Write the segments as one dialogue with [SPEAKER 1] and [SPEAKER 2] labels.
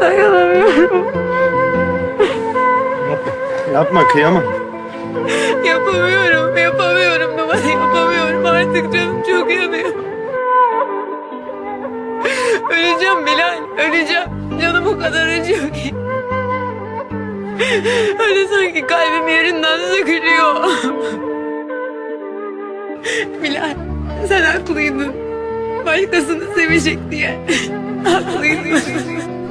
[SPEAKER 1] Dayanamıyorum.
[SPEAKER 2] Yapma. Yapma kıyamam.
[SPEAKER 1] Yapamıyorum, yapamıyorum numara yapamıyorum. Artık canım çok yanıyor. Öleceğim Bilal, öleceğim. Canım o kadar acıyor ki. Öyle sanki kalbim yerinden sökülüyor. Bilal, sen haklıydın. Başkasını sevecek diye. Haklıydın.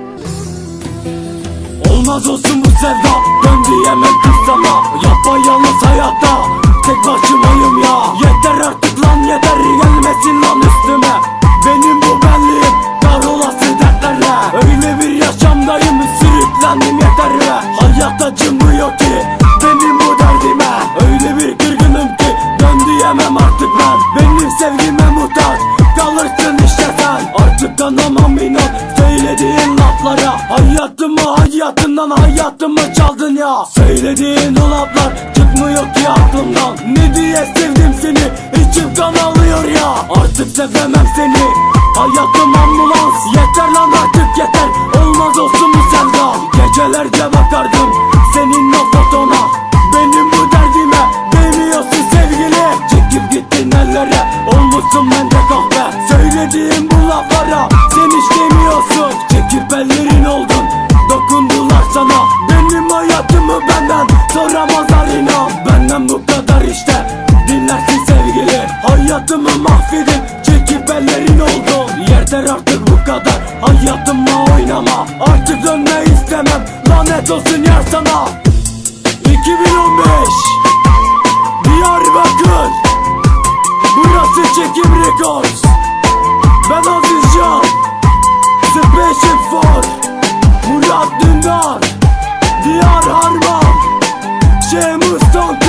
[SPEAKER 3] Olmaz olsun bu sevda. Dön diyemem kız sana. Yapayalnız hayatta Hayatımı hayatından hayatımı çaldın ya. Söylediğin o laflar çıkmıyor ki aklımdan. Ne diye sevdim seni içim kan alıyor ya. Artık sevemem seni Hayatım ambulans. Yeter lan artık yeter Olmaz olsun bu sevda. Gecelerce bakardım senin o fotona. Benim bu derdime değmiyorsun sevgili. Çekip gittin ellere Olmuşsun bende kahve. Söylediğim bu laflara Sen hiç demiyorsun Çekip ellerin oldun Dokundular sana. Benim hayatımı benden Soramazlar inan Benden bu kadar işte Dinlersin sevgili. Hayatımı mahvedip Çekip ellerin oldun. Yeter artık bu kadar Hayatıma oynama. Artık dönme istemem Lanet olsun yar sana. 2015 Diyarbakır. Burası çekim rekords Dindar Diyar Harman Şeyh Mustafa